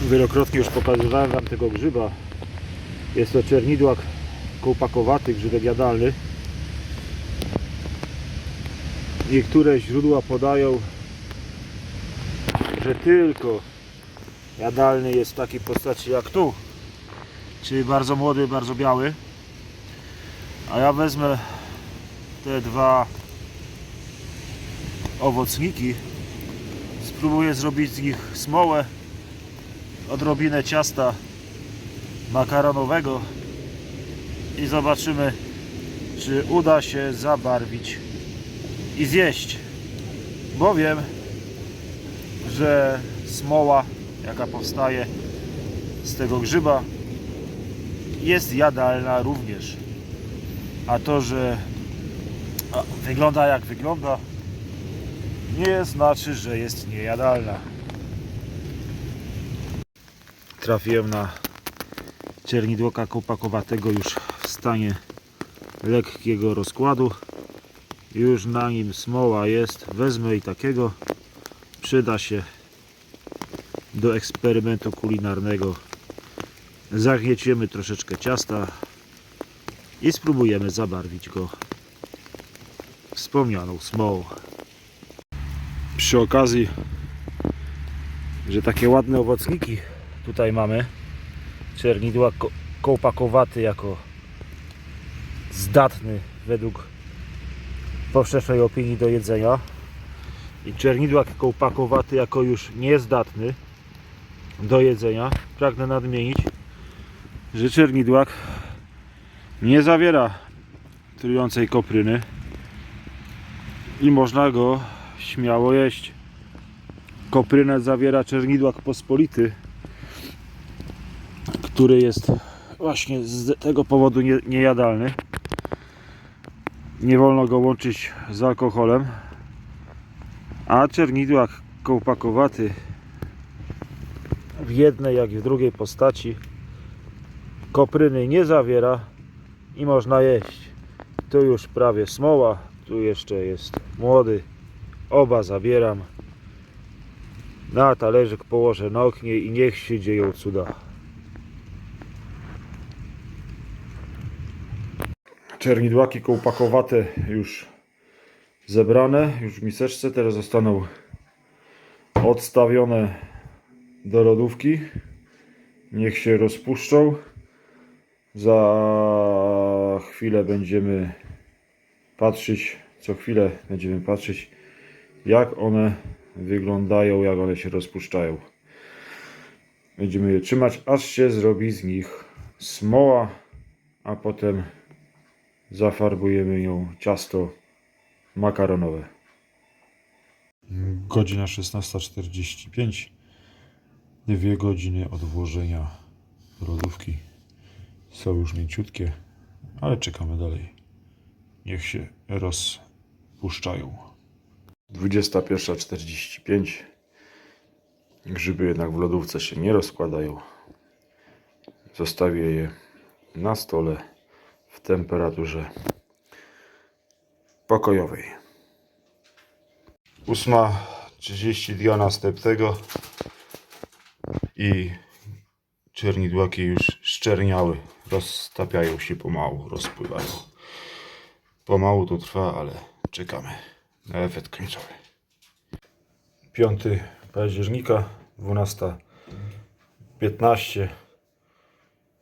Wielokrotnie już pokazywałem Wam tego grzyba. Jest to czernidłak kołpakowaty, grzybek jadalny. Niektóre źródła podają, że tylko jadalny jest w takiej postaci jak tu. Czyli bardzo młody, bardzo biały. A ja wezmę te dwa owocniki. Spróbuję zrobić z nich smołę, odrobinę ciasta makaronowego i zobaczymy, czy uda się zabarwić i zjeść. Bo wiem, że smoła, jaka powstaje z tego grzyba, jest jadalna również. A to, że wygląda jak wygląda, nie znaczy, że jest niejadalna. Trafiłem na czernidłoka kopakowatego już w stanie lekkiego rozkładu. Już na nim smoła jest. Wezmę i takiego. Przyda się do eksperymentu kulinarnego. Zagnieciemy troszeczkę ciasta i spróbujemy zabarwić go wspomnianą smołą. Przy okazji, że takie ładne owocniki tutaj mamy, czernidłak ko- kołpakowaty jako zdatny według powszechnej opinii do jedzenia i czernidłak kołpakowaty jako już niezdatny do jedzenia. Pragnę nadmienić, że czernidłak nie zawiera trującej kopryny i można go śmiało jeść. Koprynę zawiera czernidłak pospolity, który jest właśnie z tego powodu nie, niejadalny. Nie wolno go łączyć z alkoholem. A czernidłak kołpakowaty w jednej jak i w drugiej postaci kopryny nie zawiera i można jeść. Tu już prawie smoła, tu jeszcze jest młody. Oba zabieram. Na talerzyk położę na oknie i niech się dzieją cuda. Czernidłaki kołpakowate już zebrane, już w miseczce. Teraz zostaną odstawione do lodówki. Niech się rozpuszczą. Za chwilę będziemy patrzeć, co chwilę będziemy patrzeć, jak one wyglądają, jak one się rozpuszczają. Będziemy je trzymać, aż się zrobi z nich smoła, a potem zafarbujemy ją ciasto makaronowe. Godzina 16.45. Dwie godziny od włożenia do lodówki. Są już mięciutkie, ale czekamy dalej. Niech się rozpuszczają. 21.45. Grzyby jednak w lodówce się nie rozkładają. Zostawię je na stole w temperaturze pokojowej. 8.30 dnia następnego i czernidłaki już szczerniały, roztapiają się pomału, rozpływają. Pomału to trwa, ale czekamy na efekt końcowy. 5 października, 12.15.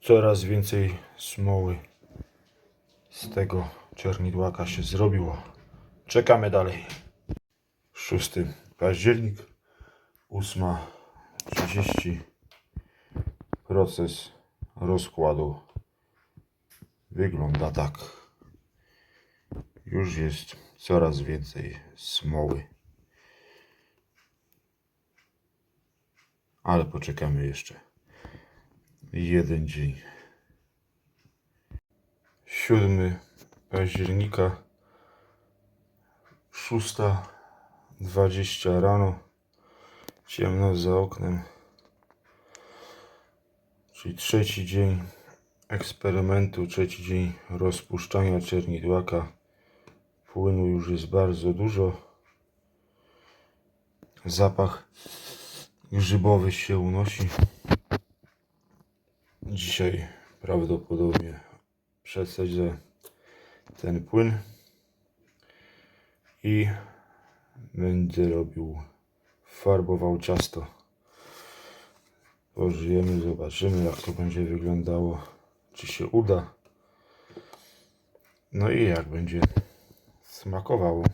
Coraz więcej smoły z tego czernidłaka się zrobiło. Czekamy dalej. 6 październik, 8.30. Proces rozkładu wygląda tak. Już jest coraz więcej smoły. Ale poczekamy jeszcze jeden dzień. 7 października 6.20 rano ciemno za oknem. Czyli trzeci dzień eksperymentu trzeci dzień rozpuszczania czernidłaka płynu już jest bardzo dużo. Zapach grzybowy się unosi. Dzisiaj prawdopodobnie przesadzę ten płyn i będę robił, farbował ciasto. Pożyjemy, zobaczymy jak to będzie wyglądało, czy się uda. No i jak będzie smakowało.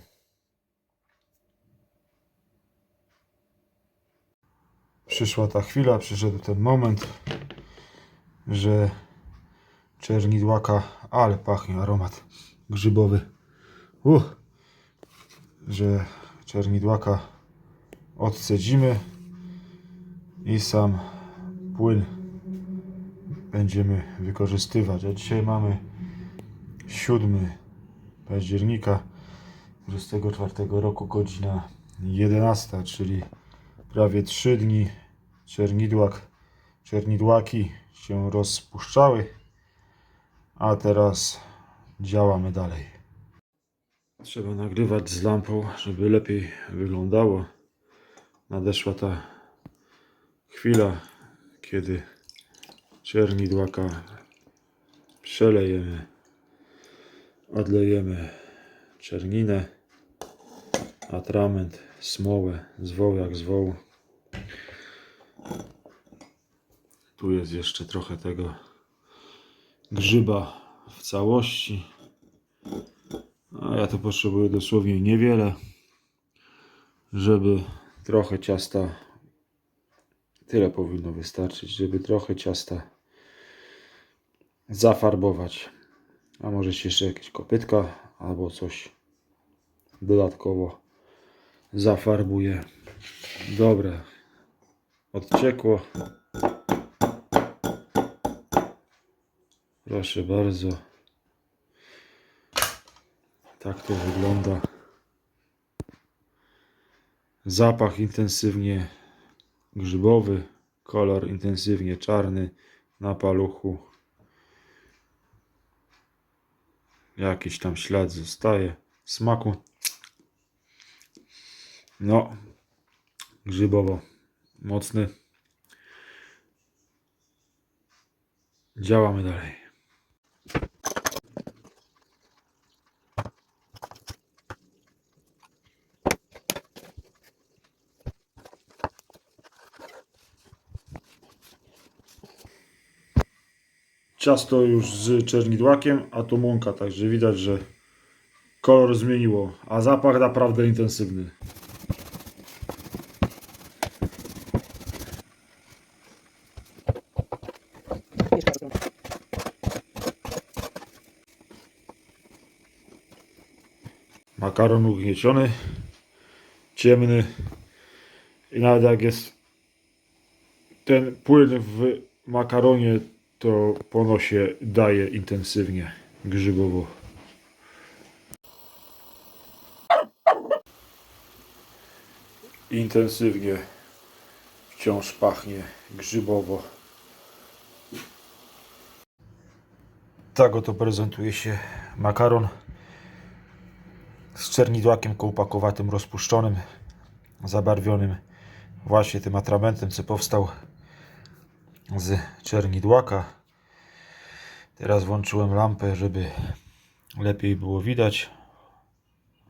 Przyszła ta chwila, przyszedł ten moment, że czernidłaka, ale pachnie aromat grzybowy. Uh, że czernidłaka odcedzimy i sam płyn będziemy wykorzystywać. A dzisiaj mamy 7 października 24 roku, godzina 11, czyli prawie 3 dni czernidłak, czernidłaki się rozpuszczały, a teraz działamy dalej. Trzeba nagrywać z lampą, żeby lepiej wyglądało. Nadeszła ta chwila, kiedy czernidłaka przelejemy, odlejemy czerninę, atrament, smołę, zwoł jak zwoł. Tu jest jeszcze trochę tego grzyba w całości. A ja to potrzebuję dosłownie niewiele, żeby trochę ciasta, tyle powinno wystarczyć, żeby trochę ciasta zafarbować. A może jeszcze jakieś kopytka albo coś dodatkowo zafarbuję. Dobra, odciekło. Proszę bardzo. Tak to wygląda. Zapach intensywnie grzybowy, kolor intensywnie czarny na paluchu. Jakiś tam ślad zostaje smaku. No, grzybowo mocny. Działamy dalej. Ciasto już z czernidłakiem, a tu mąka, także widać, że kolor zmieniło, a zapach naprawdę intensywny. Makaron ugnieciony, ciemny i nawet jak jest ten płyn w makaronie, to pono się daje intensywnie grzybowo. Intensywnie wciąż pachnie grzybowo. Tak oto prezentuje się makaron z czernidłakiem kołpakowatym rozpuszczonym, zabarwionym właśnie tym atramentem, co powstał z czernidłaka. Teraz włączyłem lampę, żeby lepiej było widać.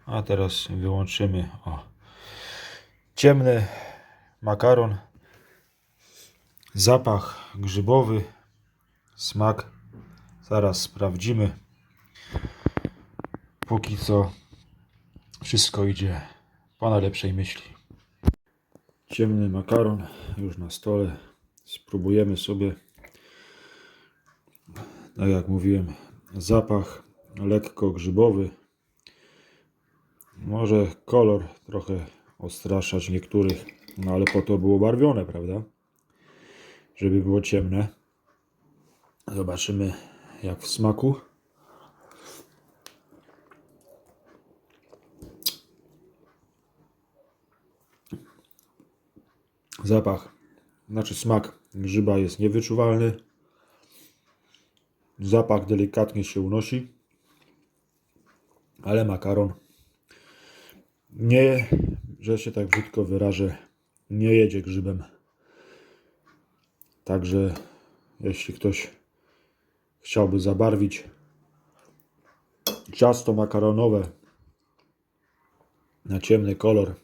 A teraz wyłączymy o ciemny makaron. Zapach grzybowy, smak. Zaraz sprawdzimy. Póki co wszystko idzie po najlepszej myśli. Ciemny makaron już na stole. Spróbujemy sobie. Tak jak mówiłem, zapach lekko grzybowy. Może kolor trochę odstraszać niektórych, no ale po to było barwione, prawda? Żeby było ciemne. Zobaczymy jak w smaku. Zapach, znaczy smak grzyba jest niewyczuwalny. Zapach delikatnie się unosi, ale makaron nie, że się tak brzydko wyrażę, nie jedzie grzybem. Także jeśli ktoś chciałby zabarwić ciasto makaronowe na ciemny kolor.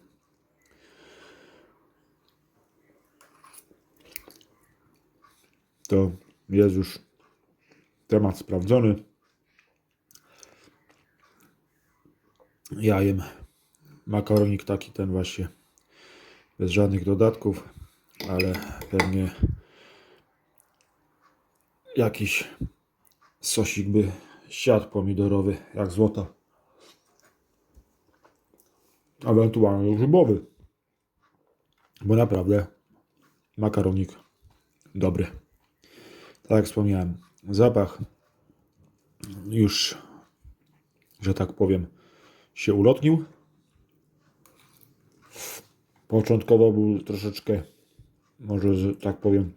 To jest już temat sprawdzony. Ja jem makaronik taki ten właśnie bez żadnych dodatków, ale pewnie jakiś sosik by siadł pomidorowy jak złota. Ewentualnie grzybowy. Bo naprawdę makaronik dobry. Tak jak wspomniałem, zapach już, że tak powiem, się ulotnił. Początkowo był troszeczkę, może że tak powiem,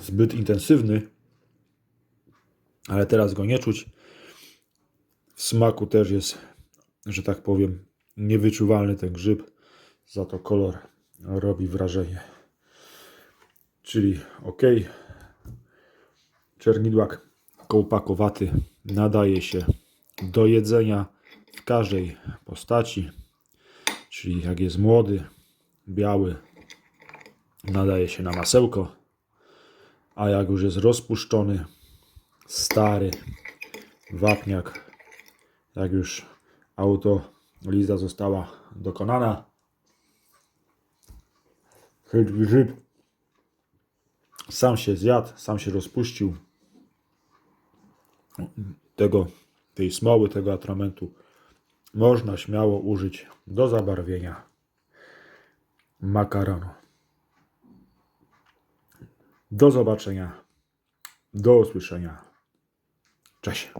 zbyt intensywny, ale teraz go nie czuć. W smaku też jest, że tak powiem, niewyczuwalny ten grzyb, za to kolor robi wrażenie. Czyli ok. Czernidłak kołpakowaty nadaje się do jedzenia w każdej postaci. Czyli jak jest młody, biały, nadaje się na masełko, a jak już jest rozpuszczony, stary wapniak, jak już autoliza została dokonana, sam się zjadł, sam się rozpuścił tego, tej smoły, tego atramentu można śmiało użyć do zabarwienia makaronu. Do zobaczenia. Do usłyszenia. Cześć.